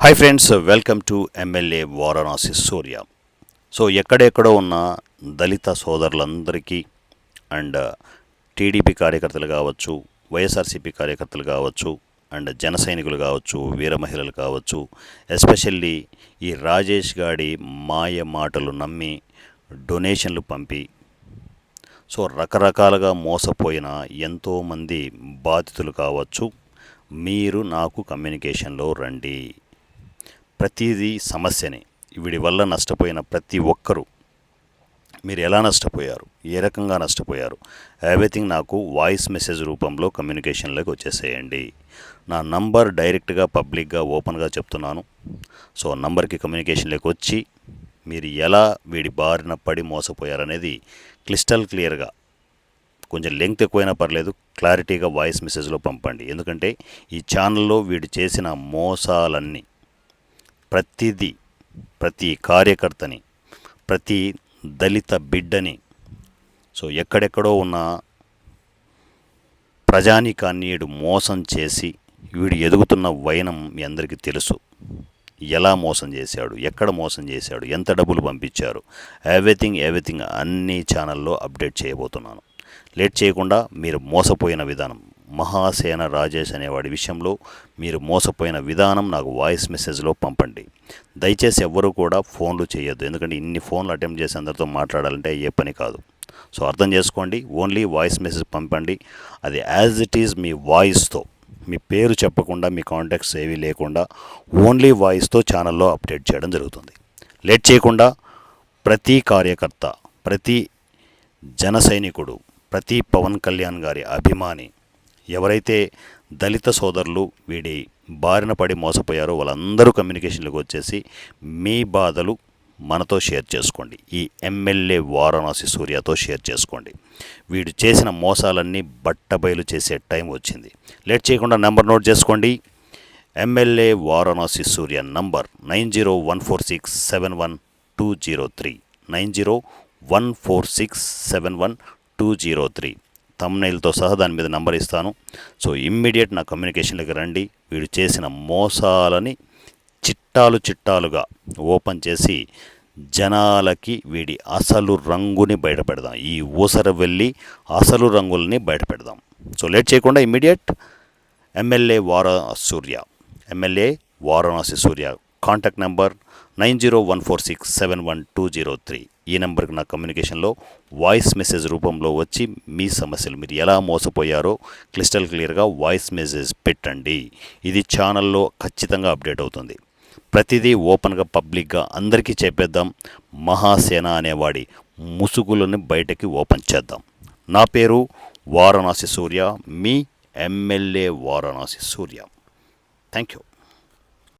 Hi friends welcome to MLA Varanasi Surya so ఎక్కడెక్కడో ఉన్న దళిత సోదరులందరికీ అండ్ టీడీపీ uh, కార్యకర్తలు కావచ్చు వైఎస్ఆర్సీపీ కార్యకర్తలు కావచ్చు అండ్ uh, జన సైనికులు కావచ్చు వీర మహిళలు కావచ్చు ఎస్పెషల్లీ ఈ రాజేష్ గాడి మాయ మాటలు నమ్మి డొనేషన్లు పంపి సో రకరకాలుగా మోసపోయిన ఎంతోమంది బాధితులు కావచ్చు మీరు నాకు కమ్యూనికేషన్లో రండి ప్రతిదీ సమస్యనే. వీడి వల్ల నష్టపోయిన ప్రతి ఒక్కరూ. మీరు ఎలా నష్టపోయారు? ఏ రకంగా నష్టపోయారు? ఎవ్రీథింగ్ నాకు వాయిస్ మెసేజ్ రూపంలో కమ్యూనికేషన్లోకి వచ్చేసేయండి. నా నంబర్ డైరెక్ట్గా పబ్లిక్గా ఓపెన్గా చెప్తున్నాను. సో నంబర్కి కమ్యూనికేషన్లోకి వచ్చి మీరు ఎలా వీడి బారిన పడి మోసపోయారనేది క్లిస్టల్ క్లియర్గా. కొంచెం లెంగ్త్ ఎక్కువైనా పర్లేదు క్లారిటీగా వాయిస్ మెసేజ్లో పంపండి. ఎందుకంటే ఈ ఛానల్లో వీడు చేసిన మోసాలన్నీ ప్రతిదీ ప్రతి కార్యకర్తని ప్రతి దళిత బిడ్డని సో ఎక్కడెక్కడో ఉన్న ప్రజానీకాన్ని వీడు మోసం చేసి వీడు ఎదుగుతున్న వైనం మీ అందరికీ తెలుసు. ఎలా మోసం చేశాడు ఎక్కడ మోసం చేశాడు ఎంత డబ్బులు పంపించారు ఎవ్రీథింగ్ ఎవ్రీథింగ్ అన్ని ఛానల్లో అప్డేట్ చేయబోతున్నాను. లేట్ చేయకుండా మీరు మోసపోయిన విధానం. మహాసేన రాజేష్ అనేవాడి విషయంలో మీరు మోసపోయిన విధానం నాకు వాయిస్ మెసేజ్లో పంపండి. దయచేసి ఎవ్వరూ కూడా ఫోన్లు చేయొద్దు. ఎందుకంటే ఇన్ని ఫోన్లు అటెంప్ట్ చేసి అందరితో మాట్లాడాలంటే ఏ పని కాదు. సో అర్థం చేసుకోండి. ఓన్లీ వాయిస్ మెసేజ్ పంపండి. అది యాజ్ ఇట్ ఈజ్ మీ వాయిస్తో. మీ పేరు చెప్పకుండా మీ కాంటాక్ట్స్ ఏవీ లేకుండా ఓన్లీ వాయిస్తో ఛానల్లో అప్డేట్ చేయడం జరుగుతుంది. లేట్ చేయకుండా ప్రతి కార్యకర్త ప్రతి జన సైనికుడు ప్రతి పవన్ కళ్యాణ్ గారి అభిమాని ఎవరైతే దళిత సోదరులు వీడి బారిన పడి మోసపోయారో వాళ్ళందరూ కమ్యూనికేషన్లకు వచ్చేసి మీ బాధలు మనతో షేర్ చేసుకోండి. ఈ ఎమ్మెల్యే వారణాసి సూర్యతో షేర్ చేసుకోండి. వీడు చేసిన మోసాలన్నీ బట్టబయలు చేసే టైం వచ్చింది. లేట్ చేయకుండా నెంబర్ నోట్ చేసుకోండి. MLA Varanasi Surya number nine zero one four six seven one two zero three. Nine zero one four six seven one two zero three. తమ్నైల్తో సహా దాని మీద నంబర్ ఇస్తాను. సో ఇమ్మీడియట్ నా కమ్యూనికేషన్లోకి రండి. వీడు చేసిన మోసాలని చిట్టాలు చిట్టాలుగా ఓపెన్ చేసి జనాలకి వీడి అసలు రంగుని బయటపెడదాం ఈ ఊసర వెళ్ళి అసలు రంగుల్ని బయటపెడదాం సో లేట్ చేయకుండా ఇమ్మీడియట్ ఎమ్మెల్యే వార Surya MLA Varanasi Surya contact number nine zero one four six seven one two zero three ఈ నెంబర్కి నా కమ్యూనికేషన్లో వాయిస్ మెసేజ్ రూపంలో వచ్చి మీ సమస్యలు మీరు ఎలా మోసపోయారో క్లిస్టల్ క్లియర్గా వాయిస్ మెసేజ్ పెట్టండి. ఇది ఛానల్లో ఖచ్చితంగా అప్డేట్ అవుతుంది. ప్రతిదీ ఓపెన్గా పబ్లిక్గా అందరికీ చెప్పేద్దాం. మహాసేన అనేవాడి ముసుగులను బయటకి ఓపెన్ చేద్దాం. నా పేరు వారణాసి సూర్య. మీ MLA Varanasi Surya. Thank you.